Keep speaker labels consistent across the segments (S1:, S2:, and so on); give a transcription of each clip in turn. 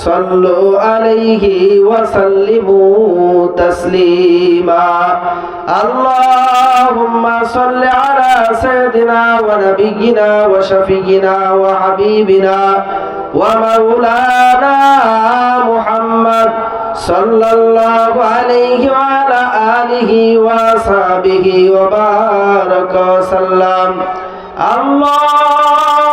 S1: صلوا عليه وسلموا تسليما اللهم صل على سيدنا ونبينا وشفينا وحبيبنا ومولانا محمد صلى الله عليه وعلى آله وصحبه وبارك وسلم اللهم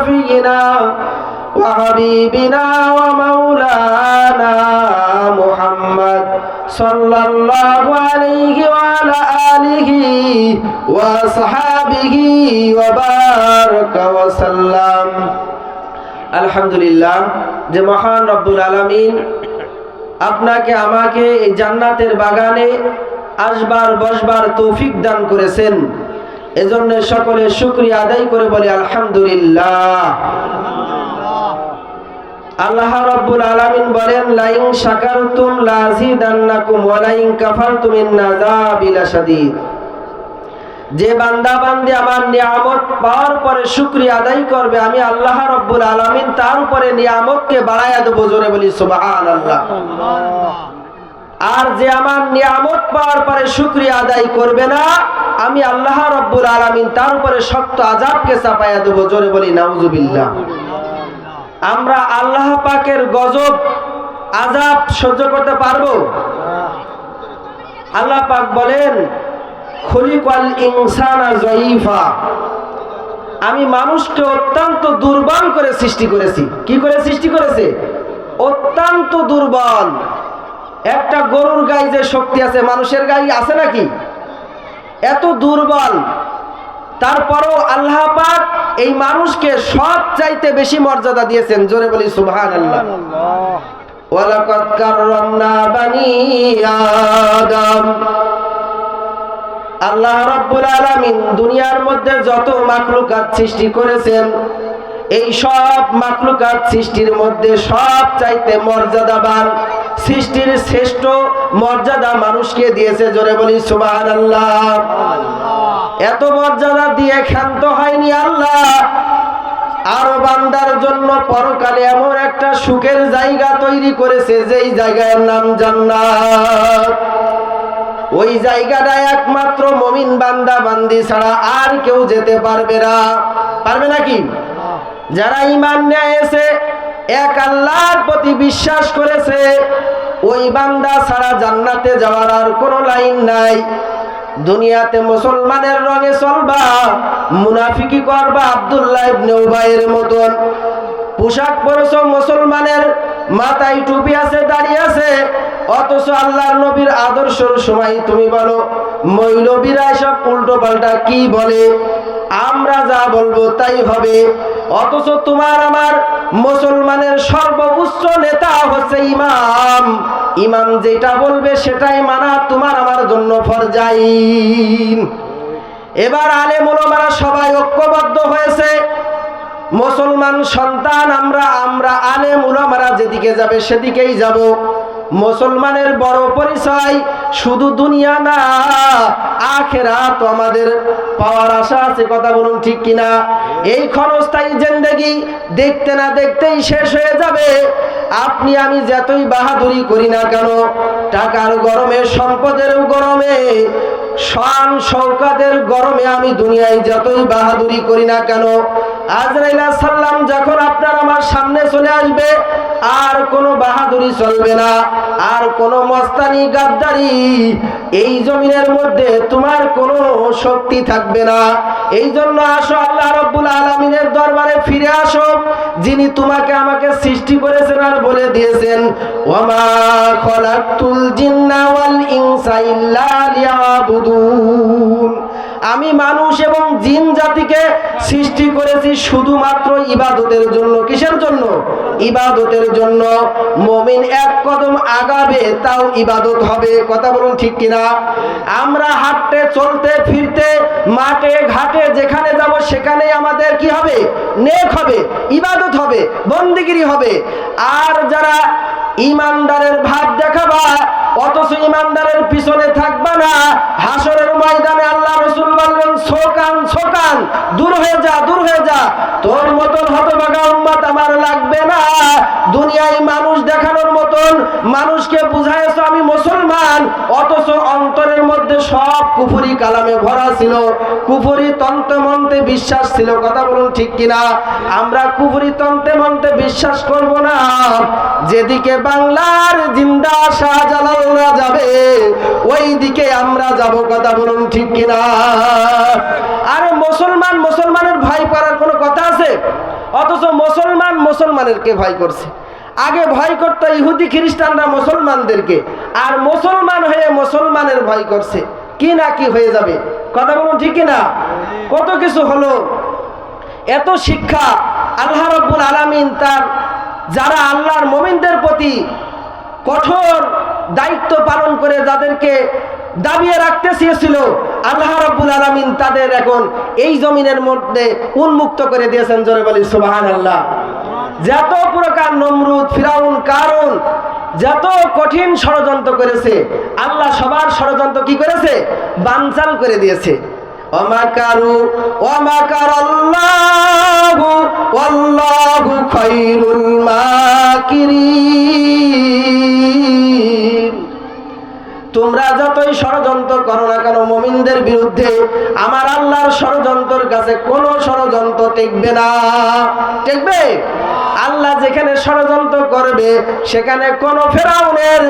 S1: وشفينا وحبيبنا ومولانا محمد صلى الله عليه وعلى آله وصحابه وبارك وسلم আলহামদুলিল্লাহ যে মহান রব্বুল আলামিন আপনাকে আমাকে এই জান্নাতের বাগানে আসবার বসবার তৌফিক দান করেছেন এজন্য সকলে শুক্রিয়া আদায় করে বলি, আলহামদুলিল্লাহ। আল্লাহ রাব্বুল আলামিন বলেন, লাইন শাকারতুম লাযিদান্নাকুম ওয়া লাইন কাফারতুম ইন্নাযাবি লাশাদীদ যে বান্দা বান্দি আমার নিয়ামত পাওয়ার পরে শুকরিয়া আদায় করবে, আমি আল্লাহ রব্বুল আলামিন তার উপরে নিয়ামতকে বাড়াইয়া দেবো জোরে বলি, সুবহানাল্লাহ। আর যে আমার নিয়ামত পাওয়ার পরে শুকরিয়া আদায় করবে না, আমি আল্লাহ রব্বুল আলামিন তার উপরে শক্ত আজাবকে চাপাইয়া দেবো, জোরে বলি, নাউজুবিল্লাহ। আমরা আল্লাহ পাকের গজব আজাব সহ্য করতে পারব? আল্লাহ পাক বলেন, খলিকাল ইনসানা জয়ীফা আমি মানুষকে অত্যন্ত দুর্বল করে সৃষ্টি করেছি। কি করে সৃষ্টি করেছে? অত্যন্ত দুর্বল। একটা গরুর গায়ে যে শক্তি আছে মানুষের গায়ে আছে নাকি? এত দুর্বল। তারপরও আল্লাহ পাক এই মানুষকে সব চাইতে বেশি মর্যাদা দিয়েছেন জোরে বলি সুবহান আল্লাহ। ওয়ালাকাদ কাররামনা বানি আদম। আল্লাহ রাব্বুল আলামিন দুনিয়ার মধ্যে যত মাখলুকাত সৃষ্টি করেছেন এই সব মাখলুকাত সৃষ্টির মধ্যে সব চাইতে মর্যাদাবান সৃষ্টির শ্রেষ্ঠ মর্যাদা মানুষকে দিয়েছে, জোরে বলি সুবাহ সুবহানাল্লাহ। এত মর্যাদা দিয়ে ক্ষান্ত হয়নি আল্লাহ। আরও বান্দার জন্য পরকালে এমন একটা সুখের জায়গা তৈরি করেছে, যেই জায়গার নাম জান্নাত। ওই জায়গাটায় একমাত্র মমিন বান্দা বান্দি ছাড়া আর কেউ যেতে পারবে না। পারবে নাকি যারা ইমান নিয়ে এসে এক আল্লাহর প্রতি বিশ্বাস করেছে, ওই বান্দা ছাড়া জান্নাতে যাওয়ার আর কোনো লাইন নাই। দুনিয়াতে মুসলমানের রঙে চলবা, মুনাফিকি করবা আব্দুল্লাহ ইবনে উবাইয়ের মতন। পোশাক পরেছ মুসলমানের, মাথায় টুপি আছে দাঁড়িয়ে আছে, অথচ আল্লাহর নবীর আদর্শর সময় তুমি বলো, মৌলবীরা এসব উল্টো পাল্টা কি বলে? আমরা যা বলব তাই হবে। অথচ তোমার আমার মুসলমানের সর্বোচ্চ নেতা হচ্ছে ইমাম। ইমাম যেটা বলবে সেটাই মানা তোমার আমার জন্য ফরজাইন। এবার আলে মোলমারা সবাই ঐক্যবদ্ধ হয়েছে। মুসলমান সন্তান আমরা আমরা আলে মুলামারা যেদিকে যাবে সেদিকেই যাব। মুসলমানের বড় পরিচয় শুধু দুনিয়া না আখেরা তো আমাদের পাওয়ার আশা আছে, কথা বলুন ঠিক কিনা? এই ক্ষণস্থায়ী জেন্দেগি দেখতে না দেখতেই শেষ হয়ে যাবে। আপনি আমি যতই বাহাদুরি করি না কেন, টাকার গরমে, সম্পদের গরমে, শান শৌকাতের গরমে আমি দুনিয়ায় যতই বাহাদুরি করি না কেন, আজরাইলা সাল্লাম যখন আপনার আমার সামনে চলে আসবে আর কোনো বাহাদুরি চলবে না। আর কোনো মস্তানি গাদ্দারি এই জমিনের মধ্যে তোমার কোনো শক্তি থাকবে না। এই জন্য আসো আল্লাহ রব্বুল আলমিনের দরবারে ফিরে আসো। যিনি তোমাকে আমাকে সৃষ্টি করেছেন আর বলে দিয়েছেন ওমা খলাকুল জিন্না ওয়াল আমি মানুষ এবং জিন জাতিকে সৃষ্টি করেছি শুধুমাত্র ইবাদতের জন্য। কিসের জন্য? ইবাদতের জন্য। মমিন এক কদম আগাবে, তাও ইবাদত হবে। কথা বলুন ঠিক কিনা? আমরা হাঁটতে, চলতে, ফিরতে, মাঠে, ঘাটে, যেখানে যাব, সেখানে আমাদের কি হবে? নেক হবে, ইবাদত হবে, বন্দিগিরি হবে। আর যারা ইমানদারের ভাব দেখাবা অথচ ইমানদারের পিছনে থাকবা না। হাসরের ময়দানে আল্লাহ রসুল বললেন ছোকান ছোকান দূর হয়ে যা, দূর হয়ে যা। তোর মতন হতভাগা উম্মত আমার লাগবে না। দুনিয়ায় মানুষ দেখানোর মতন মানুষকে বুঝাইছ আমি মুসলমান অথচ অন্তরের মধ্যে সব কুফুরি কালামে ভরা ছিল। কুফুরি তন্ত্র মন্ত্রে বিশ্বাস ছিল, কথা বলুন ঠিক কিনা? আমরা কুফুরি তন্ত্রে মন্ত্রে বিশ্বাস করব না। যেদিকে বাংলার জিন্দা শাহজালালরা যাবে ওই দিকে আমরা যাব, কথা বলুন ঠিক কিনা? আরে মুসলমান, মুসলমানের ভাই করার কোনো কথা আছে? অথচ মুসলমান মুসলমানেরকে ভয় করছে। আগে ভয় করতো ইহুদি খ্রিস্টানরা মুসলমানদেরকে। আর মুসলমান হয়ে মুসলমানের ভয় করছে। কি না কি হয়ে যাবে? কথা বলুন ঠিক না কত কিছু হলো। এত শিক্ষা আল্লাহ রব্বুল আলামিন তার যারা আল্লাহর মোমিনদের প্রতি কঠোর দায়িত্ব পালন করে যাদেরকে দাবিয়ে রাখতে চেয়েছিল, আল্লাহ রব্বুল আলামিন তাদের এখন এই জমিনের মধ্যে উন্মুক্ত করে দিয়েছেন জোরে বলি সুবাহান আল্লাহ যত প্রকার নমরুদ, ফিরাউন কারণ যত কঠিন ষড়যন্ত্র করেছে, আল্লাহ সবার ষড়যন্ত্র কি করেছে? বানচাল করে দিয়েছে। অমাকারু অমাকার তোমরা যতই ষড়যন্ত্র করো না কেন, মমিনদের বিরুদ্ধে আমার আল্লাহর ষড়যন্ত্রের কাছে কোনো ষড়যন্ত্র টিকবে না। টিকবে? আল্লাহ যেখানে ষড়যন্ত্র করবে, সেখানে কোনো ফেরাউনের,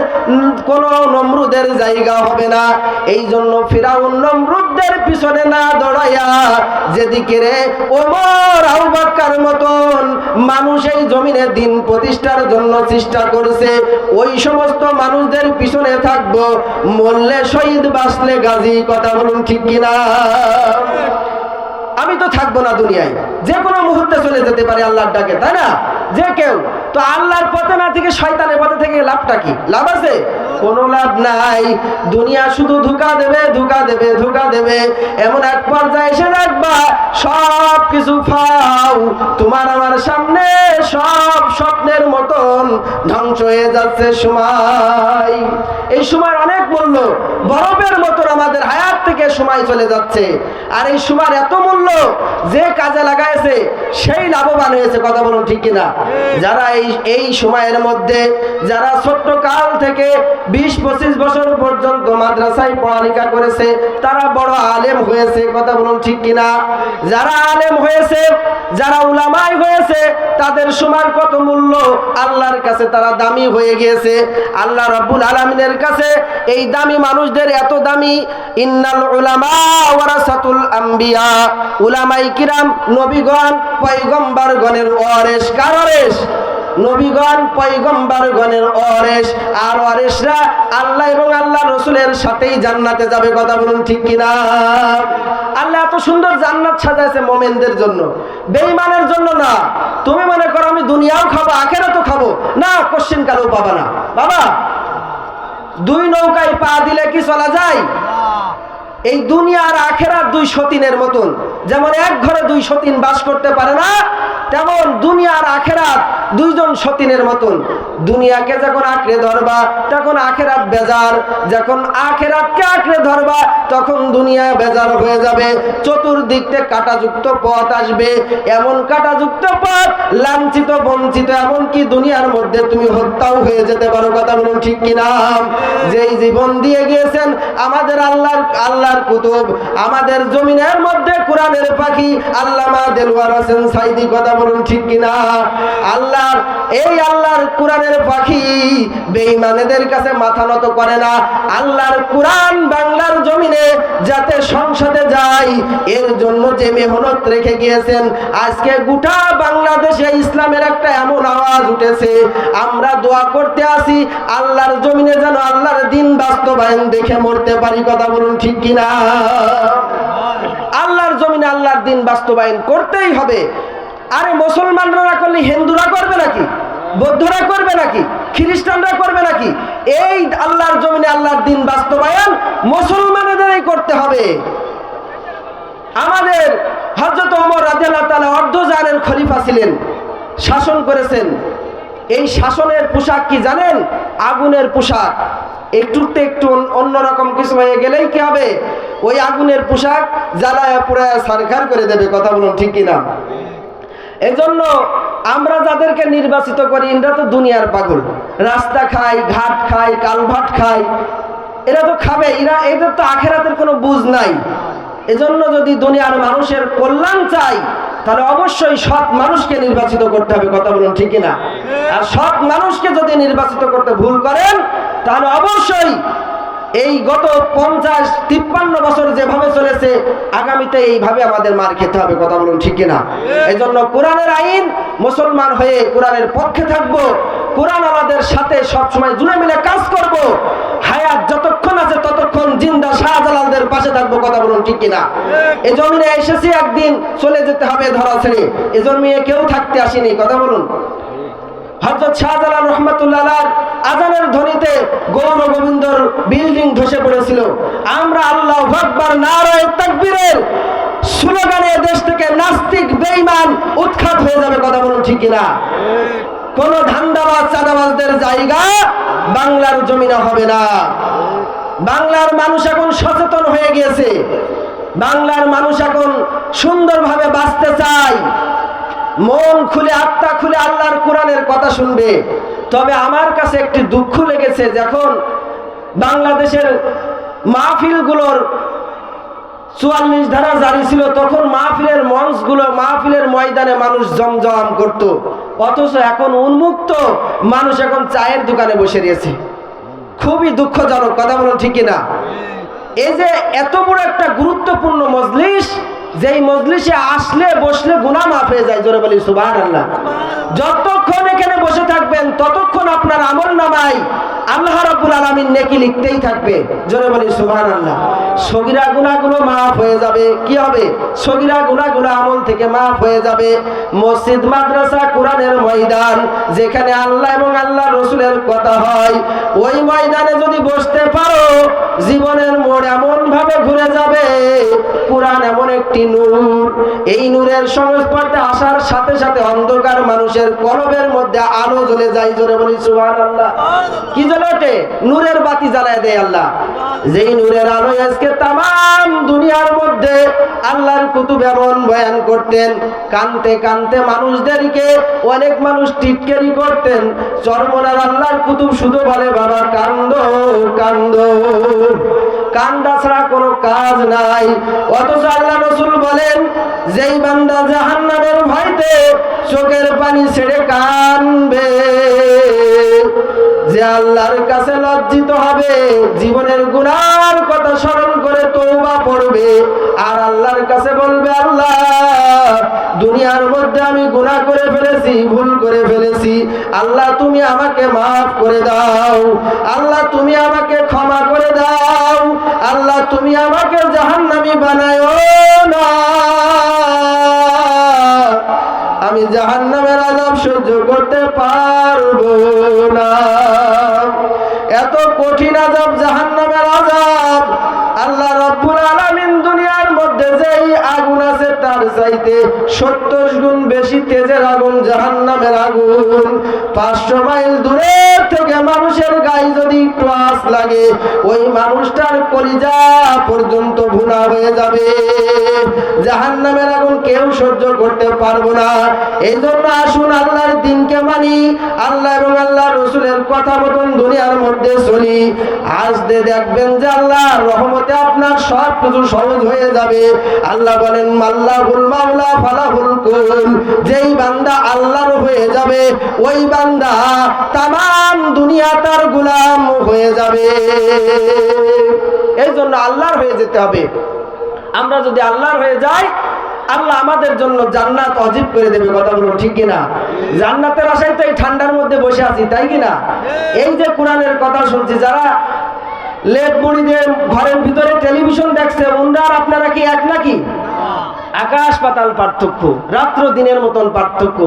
S1: কোনো নমরুদের জায়গা হবে না। এই জন্য ফেরাউন নমরুদদের পিছনে না দৌড়াইয়া যেদিকে রে ওমর আউবাক্কার মতন মানুষ এই জমিনে দিন প্রতিষ্ঠার জন্য চেষ্টা করছে, ওই সমস্ত মানুষদের পিছনে থাকব। মরলে শহীদ, বাঁচলে গাজী, কথা বলুন ঠিক কিনা? আমি তো থাকব না দুনিয়ায়। যে কোনো মুহূর্তে চলে যেতে পারে আল্লাহর ডাকে, তাই না? যে কেউ তো আল্লাহর পথে না থেকে শয়তানের পথে থেকে লাভটা কি? লাভ আছে? কোনো লাভ নাই। দুনিয়া শুধু ধোকা দেবে ধোকা দেবে ধোকা দেবে। এমন এক পর্যায়ে এসে রাখবা সব কিছু ফাও। তোমার আমার সামনে সব স্বপ্নের মতন ধ্বংস হয়ে যাচ্ছে সময়। এই সময় অনেক মূল্য, বরফের মতন আমাদের হায়াত থেকে সময় চলে যাচ্ছে। আর এই সময় এত মূল্য, যে কাজে লাগাইছে, সেই লাভবান হয়েছে, কথা বলুন ঠিক কিনা? যারা এই এই সময়ের মধ্যে, যারা ছোট্ট কাল থেকে বিশ পঁচিশ বছর পর্যন্ত মাদ্রাসায় পড়ালেখা করেছে, তারা বড় আলেম হয়েছে, কথা বলুন ঠিক কিনা? যারা আলেম হয়েছে, যারা উলামাই হয়েছে, তাদের সময় কত মূল্য আল্লাহর কাছে তারা দামি হয়ে গিয়েছে। আল্লাহ রাব্বুল আলামিনের কাছে এই দামি মানুষদের এত দামি। ইন্নাল উলামা আম্বিয়া। উলামাই কিরাম, নবীগণ, পয়গম্বরগণের ওয়ারিস কার ওয়ারিস নবীগণ, পয়গম্বরগণের ওয়ারিস আর ওয়ারিসরা আল্লাহ এবং আল্লাহ রসুলের সাথেই জান্নাতে যাবে, কথা বলুন ঠিক কিনা? আল্লাহ এত সুন্দর জান্নাত সাজাইছে মোমেনদের জন্য। বেঈমানের জন্য না। তুমি মনে করো, আমি দুনিয়াও খাব, আখেরাতও খাব। না, কোশ্চিন কালেও পাবা না। বাবা, দুই নৌকায় পা দিলে কি চলা যায়? এই দুনিয়ার আখেরার দুই সতীনের মতন। যেমন এক ঘরে দুই সতীন বাস করতে পারে না, তেমন দুনিয়ার আখেরাত দুইজন সতীনের মতন। দুনিয়াকে যখন আঁকড়ে ধরবা, তখন আখেরাত বেজার। যখন আখেরাতকে আঁকড়ে ধরবা, তখন দুনিয়া বেজার হয়ে যাবে। চতুর্দিকতে কাটাযুক্ত পথ আসবে। এমন কাটাযুক্ত পথ, লাঞ্ছিত, বঞ্চিত, এমনকি দুনিয়ার মধ্যে তুমি হত্যাও হয়ে যেতে পারো। কথা বলুন ঠিক কিনা? যেই জীবন দিয়ে গিয়েছেন, আমাদের আল্লাহর আল্লাহর কুতুব। আমাদের জমিনের মধ্যে কোরআনের পাখি আল্লামা দেলওয়ার হোসেন সাইদি কথা বলুন ঠিক কিনা? আল্লাহর, এই আল্লাহর কোরআনের পাখি বেঈমানেদের কাছে মাথা নত করে না। আল্লাহর কোরআন বাংলার জমিনে যাতে সংসদে যায়, এর জন্য যে মেহনত রেখে গিয়েছেন, আজকে গোটা বাংলাদেশে ইসলামের একটা এমন আওয়াজ উঠেছে। আমরা দোয়া করতে আসি, আল্লাহর জমিনে যেন আল্লাহর দিন বাস্তবায়ন দেখে মরতে পারি, কথা বলুন ঠিক কিনা? জমিনে আল্লাহর দিন বাস্তবায়ন করতেই হবে। আরে মুসলমানরা না করলে হিন্দুরা করবে নাকি? বৌদ্ধরা করবে নাকি? খ্রিস্টানরা করবে নাকি? এই আল্লাহর জমিনে আল্লাহর দিন বাস্তবায়ন মুসলমানেদেরই করতে হবে। আমাদের হজরত ওমর রাজিয়াল্লাহ তাআলা অর্ধজানের খলিফা ছিলেন, শাসন করেছেন। এই শাসনের পোশাক কি জানেন? আগুনের পোশাক। একটুতে একটু অন্যরকম কিছু হয়ে গেলেই কি হবে? ওই আগুনের পোশাক জ্বালায় পুরায় সারখার করে দেবে, কথা বলুন ঠিক কিনা? এজন্য আমরা যাদেরকে নির্বাচিত করি, এরা তো দুনিয়ার পাগল। রাস্তা খায়, ঘাট খায় কালভাট খায়, এরা তো খাবে, এরা এদের তো আখেরাতের কোনো বুঝ নাই। এজন্য যদি দুনিয়ার মানুষের কল্যাণ চাই তাহলে অবশ্যই সৎ মানুষকে নির্বাচিত করতে হবে, কথা বলুন ঠিক না আর সৎ মানুষকে যদি নির্বাচিত করতে ভুল করেন, তাহলে অবশ্যই এই গত পঞ্চাশ, তিপ্পান্ন বছর যেভাবে চলেছে, আগামীতে এইভাবে আমাদের মার খেতে হবে, কথা বলুন ঠিক কিনা? এই জন্য কোরআনের আইন, মুসলমান হয়ে কোরআনের পক্ষে থাকব কোরআন আমাদের সাথে সবসময় জুড়ে মিলে কাজ করব হায়াত যতক্ষণ আছে ততক্ষণ জিন্দা শাহজালালদের পাশে থাকব কথা বলুন ঠিক কিনা? এই জমিনে এসেছি, একদিন চলে যেতে হবে ধরা ছেড়ে। এ জমিনে কেউ থাকতে আসেনি, কথা বলুন। হজরত শাহজালাল রহমতুল্লাহ আজানের ধ্বনিতে গৌর গোবিন্দর বিল্ডিং ধসে পড়েছিল। আমরা আল্লাহ নারায় তাকবীরের স্লোগানে দেশ থেকে নাস্তিক, বেঈমান উৎখাত হয়ে যাবে, কথা বলুন ঠিক কিনা? কোন ধান্দাবাজ, চাঁদাবাজদের জায়গা বাংলার জমিনে হবে না। বাংলার মানুষ এখন সচেতন হয়ে গিয়েছে। বাংলার মানুষ এখন সুন্দরভাবে বাঁচতে চায়। মন খুলে, আত্মা খুলে আল্লাহর কোরআনের কথা শুনবে। তবে আমার কাছে একটি দুঃখ লেগেছে যখন বাংলাদেশের মাহফিলগুলোর চুয়াল্লিশ ধারা জারি ছিল, তখন মাহফিলের মঞ্চগুলো, মাহফিলের ময়দানে মানুষ জমজম করত। অথচ এখন উন্মুক্ত মানুষ এখন চায়ের দোকানে বসে রয়েছে। খুবই দুঃখজনক, কথা বলুন ঠিক না এই যে এত বড় একটা গুরুত্বপূর্ণ মজলিস, যেই মজলিসে আসলে, বসলে গুনাহ মাফ হয়ে যায়, জোরে বলি সুবাহ যতক্ষণ এখানে বসে থাকবেন, ততক্ষণ আপনার আমল নামাই আল্লাহ রাব্বুল আলামিন নেকি লিখতেই থাকবে। জোরে বলি, সুবহানাল্লাহ। সগীরা গুনাহগুলো মাফ হয়ে যাবে। কি হবে? সগীরা গুনাহগুলো আমল থেকে মাফ হয়ে যাবে। মসজিদ, মাদ্রাসা, কোরআনের ময়দান, যেখানে আল্লাহ এবং আল্লাহ রসুলের কথা হয়, ওই ময়দানে যদি বসতে পারো, জীবনের মোড় এমন ভাবে ঘুরে যাবে, কোরআন এমন একটি নূর। এই নূরের সংস্পর্শে আসার সাথে সাথে অন্ধকার মানুষের কলবের মধ্যে আলো জ্বলে যায়, জোরে বলি সুবহানাল্লাহ। কি জ্বলে ওঠে? নূরের বাতি জ্বালায় দেয় আল্লাহ। যেই নূরের আলো আজকে তাম দুনিয়ার মধ্যে আল্লাহর কুতুব এমন বয়ান করতেন, কানতে কানতে মানুষদেরকে অনেক মানুষ টিটকেরি করতেন, চরমনার আল্লাহর কুতুব শুধু বলে, বাবা, কান্দ কান্দ। কান্দা ছাড়া কোনো কাজ নাই। অথচ আল্লাহ রসুল বলেন, যেই বান্দা জাহান্নামের ভয়তে চোখের পানি ছেড়ে কানবে, যে আল্লাহর কাছে লজ্জিত হবে, জীবনের গুণার কথা স্মরণ করে তৌবা পড়বে আর আল্লাহর কাছে বলবে, আল্লাহ দুনিয়ার মধ্যে আমি গুনাহ করে ফেলেছি, ভুল করে ফেলেছি। আল্লাহ, তুমি আমাকে মাফ করে দাও। আল্লাহ, তুমি আমাকে ক্ষমা করে দাও। আল্লাহ, তুমি আমাকে জাহান্নামী বানায় না। আমি জাহান্নামের আজাব সহ্য করতে পারব না। এত কঠিন আজাব জাহান্নামের আজাব আল্লাহ, রব্বুল আলামিন দুনিয়ার মধ্যে যেই আগুন আছে তার চাইতে সত্তর গুণ বেশি তেজের আগুন জাহান্নামের আগুন। পাঁচশো মাইল দূরে থেকে মানুষের গায়ে যদি একটু লাগে, ওই মানুষটার কলিজা পর্যন্ত ভুনা হয়ে যাবে। জাহান্নামের আগুন কেউ সহ্য করতে পারব না। এই জন্য আসুন আল্লাহর দিনকে মানি, আল্লাহ এবং আল্লাহ রসুলের কথা মতন দুনিয়ার মধ্যে চলি। আসতে দেখবেন যে আল্লাহ রহমতে আপনার সব কিছু সহজ হয়ে যাবে। আল্লাহ বলেন যেই বান্দা আল্লাহর হয়ে যাবে, ওই বান্দা তাম দুনিয়া তার গুলাম হয়ে যাবে। এই জন্য আল্লাহর হয়ে যেতে হবে। আমরা যদি আল্লাহর হয়ে যাই, আল্লাহ আমাদের জন্য জান্নাত অজীব করে দেবে, কথা বলুন ঠিক কিনা? জান্নাতের আশায় তো এই ঠান্ডার মধ্যে বসে আছি, তাই কিনা? এই যে কোরআনের কথা শুনছি, যারা লেট মুড়ি দিয়ে ঘরের ভিতরে টেলিভিশন দেখছে, ওনার আপনারা কি এক নাকি? আকাশ পাতাল পার্থক্য রাত্র দিনের মতন পার্থক্য।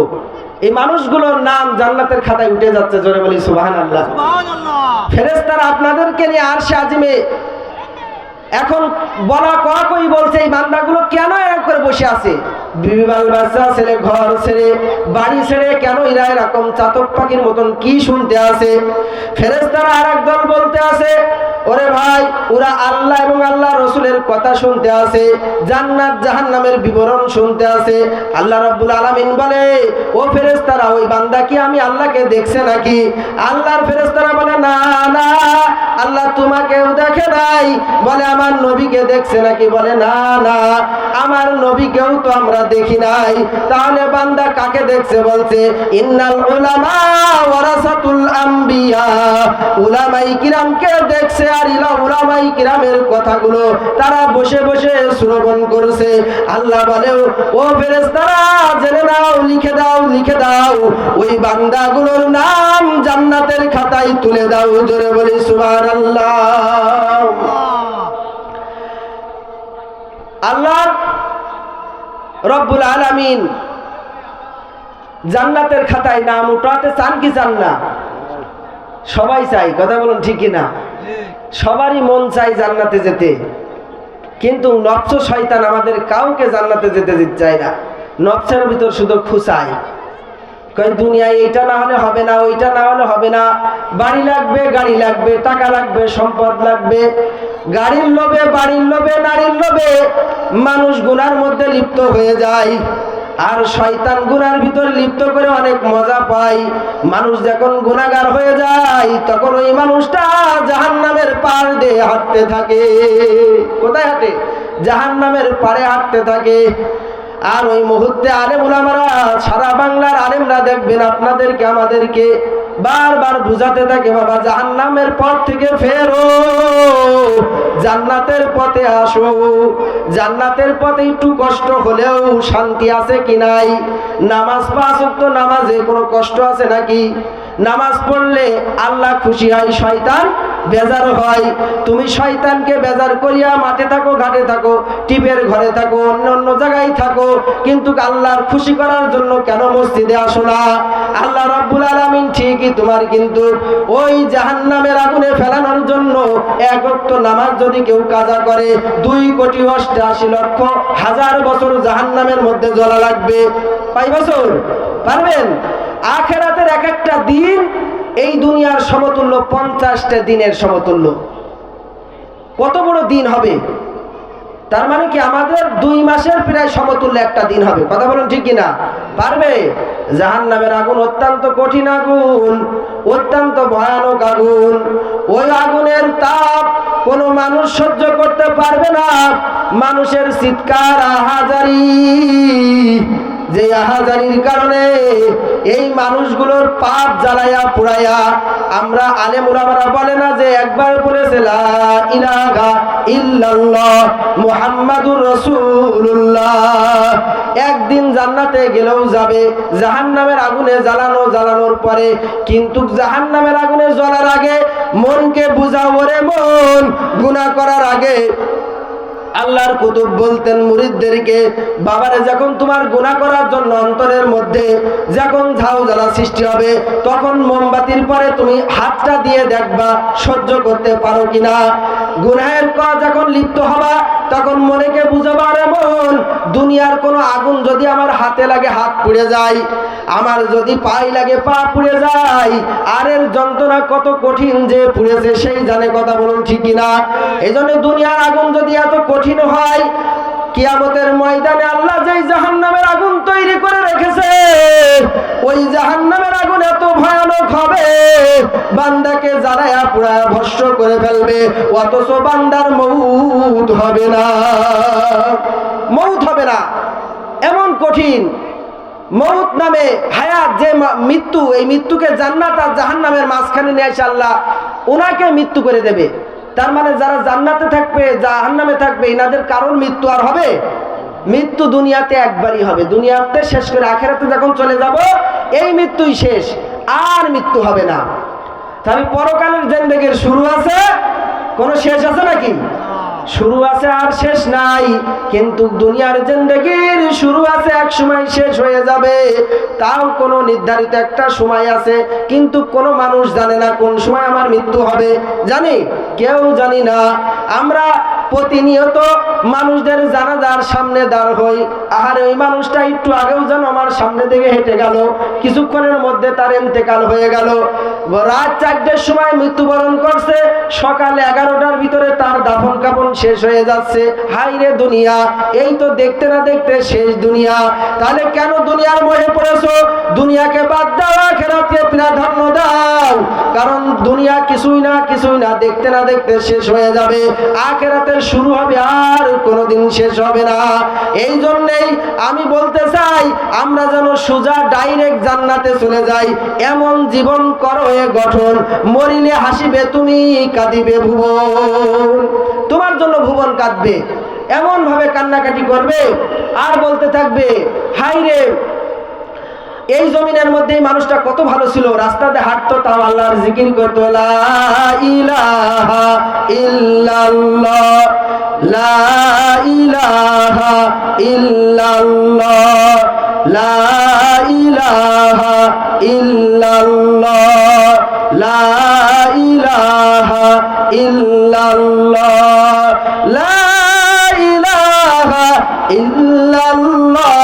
S1: এই মানুষগুলোর নাম জান্নাতের খাতায় উঠে যাচ্ছে জোরে বলি সুবাহান আল্লাহ ফেরেস্তারা আপনাদেরকে নিয়ে আর সে আজিমে এখন বলা কই বলছে এই বান্দাগুলো কেন এরকম করে বসে আছে? বিবি বাল বাচ্চা ছেলে, ঘর ছেড়ে বাড়ি ছেড়ে কেন এরা এরকম চাতক পাখির মতন কি শুনতে আছে? ফেরেস্তারা আর দল বলতে আছে, ওরে ভাই, ওরা আল্লাহ এবং আল্লাহ রসুলের কথা শুনতে আছে, জান্নাত জাহান্নামের বিবরণ শুনতে আছে। আল্লাহ রাব্বুল আলামিন বলে, ও ফেরেস্তারা ওই বান্দা কি আমি আল্লাহকে দেখছে নাকি? আল্লাহর ফেরেস্তারা বলে, না না, আল্লাহ তোমাকেও দেখে নাই। বলে, আমার নবীকে দেখছে নাকি বলে, না না, আমার নবীকেও তো আমরা দেখি নাই। তাহলে বান্দা কাকে দেখছে বলছে, ইন্নাল উলামা ওয়ারাসাতুল আম্বিয়া। উলামাই কিরামকে দেখছে আর ইলা উলামাই কিরামের কথাগুলো? তারা বসে বসে শ্রবণ করছে। আল্লাহ বলে, ও ফেরেশতারা, জেনে নাও, লিখে দাও লিখে দাও। ওই বান্দাগুলোর নাম জান্নাতের খাতায় তুলে দাও। জোরে বলি, সুবহানাল্লাহ। আল্লাহ রব্বুল আলামিন জান্নাতের খাতায় নাম উঠাতে চান কি চান না? সবাই চাই কথা বলুন ঠিক না সবারই মন চাই জান্নাতে যেতে। কিন্তু নবস শয়তান আমাদের কাউকে জান্নাতে যেতে চায় না। নবসের ভিতর শুধু খুশায় দুনিয়ায় এইটা না হলে হবে না, ওইটা না হলে হবে না। বাড়ি লাগবে, গাড়ি লাগবে, টাকা লাগবে, সম্পদ লাগবে। গাড়ির লোভে, বাড়ির লোভে, নারীর লোভে মানুষ গুনার মধ্যে লিপ্ত হয়ে যায়। আর শয়তান গুনার ভিতর লিপ্ত করে অনেক মজা পায়। মানুষ যখন গুনাগার হয়ে যায়, তখন ওই মানুষটা জাহান নামের পার দিয়ে হাঁটতে থাকে। কোথায় হাঁটে? জাহান নামের পাড়ে হাঁটতে থাকে। আর ওই মুহূর্তে আলেম উলামারা সারা বাংলার আলেমরা দেখবেন আপনাদেরকে, আমাদেরকে বারবার বুঝাতে থাকে, বাবা, জাহান্নামের পথ থেকে ফেরো, জান্নাতের পথে আসো। জান্নাতের পথে একটু কষ্ট হলেও শান্তি আছে কি নাই? নামাজ পাঁচ তো নামাজে কোনো কষ্ট আছে নাকি? নামাজ পড়লে আল্লাহ খুশি হয়, শয়তান বেজার হয়। তুমি শয়তানকে বেজার করিয়া মাঠে থাকো, ঘাটে থাকো, টিপের ঘরে থাকো অন্য অন্য জায়গায় থাকো। কিন্তু আল্লাহর খুশি করার জন্য কেন মসজিদে আসো না? আল্লাহ রাব্বুল আলামিন ঠিকই তোমার কিন্তু ওই জাহান্নামের আগুনে ফেলানোর জন্য এক ওয়াক্ত নামাজ যদি কেউ কাজা করে, দুই কোটি অষ্টাশি লক্ষ হাজার বছর জাহান্নামের মধ্যে জ্বলা লাগবে। পাই বছর? পারবেন? আখেরাতের এক একটা দিন এই দুনিয়ার সমতুল্য পঞ্চাশটা দিনের সমতুল্য। কত বড় দিন হবে? তার মানে কি আমাদের দুই মাসের প্রায় সমতুল্য একটা দিন হবে। কথা বলুন ঠিক কিনা? পারবে? জাহান নামের আগুন অত্যন্ত কঠিন আগুন, অত্যন্ত ভয়ানক আগুন। ওই আগুনের তাপ কোনো মানুষ সহ্য করতে পারবে না। মানুষের চিৎকার, আহাজারি। যে আহাজারির কারণে এই মানুষগুলোর পাপ জ্বালাইয়া পুড়াইয়া আমরা আলেমুরামারা বলে না যে একবার পড়েছে ইলাহা ইল্লাল্লাহ মুহাম্মাদুর রাসূলুল্লাহ। একদিন জান্নাতে গেলেও যাবে, জাহান্নামের আগুনে জ্বালানো জ্বালানোর পরে, কিন্তু জাহান্নামের আগুনে জ্বলার আগে মনকে বুঝাও রে মন, গুনাহ করার আগে আল্লাহর কুতুব বলতেন মুরিদদেরকে, বাবারে, যখন তোমার গুণা করার জন্য অন্তরের মধ্যে যখন ঝাউ জ্বালা সৃষ্টি হবে, তখন মোমবাতির পরে তুমি হাতটা দিয়ে দেখবা সহ্য করতে পারো কিনা। গুনাহের ক যখন লিপ্ত হবা তখন মনেকে বুঝাবার এমন মন দুনিয়ার কোনো আগুন যদি আমার হাতে লাগে হাত পুড়ে যায়, আমার যদি পাই লাগে পা পুড়ে যায় আর এর যন্ত্রণা কত কঠিন যে পুড়েছে সেই জানে কথা বলুন ঠিকই না এই জন্য দুনিয়ার আগুন যদি এত কঠিন হয় কিয়ামতের ময়দানে আল্লাহ যেই জাহান্নামের আগুন তৈরি করে রেখেছে, ওই জাহান্নামের আগুন এত ভয়ানক হবে, বান্দাকে জ্বালায়া পুরা ভস্য করে ফেলবে, অথচ বান্দার মৌত হবে না। মৌত হবে না। এমন কঠিন মৌত নামে হায়াত যে মৃত্যু, এই মৃত্যুকে জান্নাত আর জাহান্নামের মাঝখানে নিয়ে আসে আল্লাহ ওনাকে মৃত্যু করে দেবে। তার মানে যারা জান্নাতে থাকবে, জাহান্নামে থাকবে, এনাদের কারণ মৃত্যু আর হবে? মৃত্যু দুনিয়াতে একবারই হবে। দুনিয়াতে শেষ করে আখেরাতে যখন চলে যাব, এই মৃত্যুই শেষ, আর মৃত্যু হবে না। তাহলে পরকালের জেন্দেগের শুরু আছে, কোনো শেষ আছে নাকি? শুরু আছে আর শেষ নাই। কিন্তু দুনিয়ার জিন্দগির শুরু আছে, এক সময় শেষ হয়ে যাবে। তাও কোনো নির্ধারিত একটা সময় আছে, কিন্তু কোনো মানুষ জানে না কোন সময় আমার মৃত্যু হবে। জানি? কেউ জানি না। আমরা প্রতিনিয়ত মানুষদের জানাজার সামনে দাঁড় হই। আর ওই মানুষটা একটু আগেও যেন আমার সামনে থেকে হেঁটে গেল। কিছুক্ষণের মধ্যে তার এন্তেকাল হয়ে গেল। রাত চারটের সময় মৃত্যুবরণ করছে। সকাল এগারোটার ভিতরে তার দাফন কাপন শেষ হয়ে যাচ্ছে। হাই রে দুনিয়া, এই তো দেখতে না দেখতে শেষ দুনিয়া। তাহলে কেন দুনিয়ার মহে পড়েছো? দুনিয়াকে বাদ দাও, আখেরাতকে প্রাধান্য দাও। কারণ দুনিয়া কিছুই না কিছুই না, দেখতে না দেখতে শেষ হয়ে যাবে। আখেরাতের শুরু হবে আর কোনোদিন শেষ হবে না। এই জন্যেই আমি বলতে চাই, আমরা যেন সোজা ডাইরেক্ট জান্নাতে চলে যাই। এমন জীবন করো এ গঠন, মরিলে হাসিবে তুমি, কাঁদিবে ভুবন। তোমার জন্য ভুবন কাঁদবে এমন ভাবে কান্নাকাটি করবে, আর বলতে থাকবে হাই রে এই জমিনের মধ্যে মানুষটা কত ভালো ছিল। রাস্তাতে হাঁটতো তাও আল্লাহর জিকির করতো ইল্লাল্লাহ।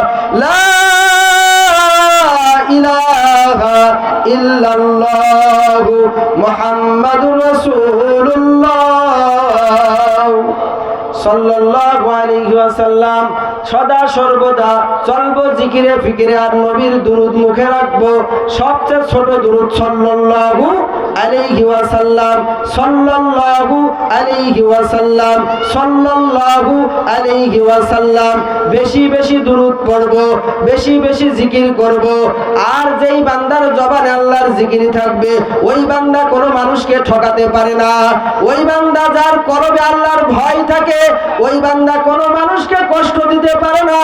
S1: ওয়াসাল্লাম সদা সর্বদা চলব জিকিরে ফিকিরে আর নবীর দুরুদ মুখে রাখব। সবচেয়ে ছোট দুরুদ সাল্লাল্লাহু আলাইহি ওয়াসাল্লাম, সাল্লাল্লাহু আলাইহি ওয়াসাল্লাম, সাল্লাল্লাহু আলাইহি ওয়াসাল্লাম, বেশি বেশি দুরুদ পড়ব, বেশি বেশি জিকির করব। আর যেই বান্দার জবানে আল্লাহর জিকির থাকবে, ওই বান্দা কোনো মানুষকে ঠকাতে পারে না। ওই বান্দা যার করবে আল্লাহর ভয় থাকে, ওই বান্দা কোনো মানুষকে কষ্ট দিতে পারে না।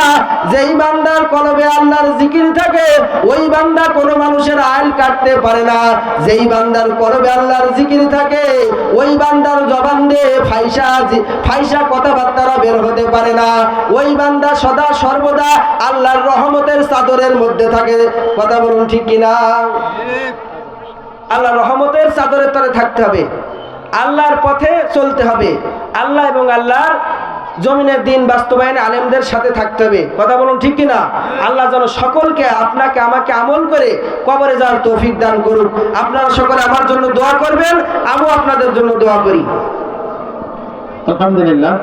S1: যেই বান্দার কলবে আল্লাহর জিকির থাকে, ওই বান্দা কোনো মানুষের আইল কাটতে পারে না। যেই বান্দার কলবে আল্লাহর জিকির থাকে, ওই বান্দার জবান দিয়ে ফাইসা ফাইসা কথাবার্তারা বের হতে পারে না। ওই বান্দা সদা সর্বদা আল্লাহর রহমতের চাদরের মধ্যে থাকে। কথা বলুন ঠিক কিনা আল্লাহ রহমতের চাদরের তরে থাকতে হবে। আল্লাহর পথে চলতে হবে। আল্লাহ এবং আল্লাহর জমিনের দিন বাস্তবায়নে আলেমদের সাথে থাকতে হবে। কথা বলুন ঠিক কিনা? আল্লাহ যেন সকলকে আপনাকে, আমাকে আমল করে কবরে যাওয়ার তৌফিক দান করুন আপনারা সকলে আমার জন্য দোয়া করবেন, আমিও আপনাদের জন্য দোয়া করি।
S2: আলহামদুলিল্লাহ।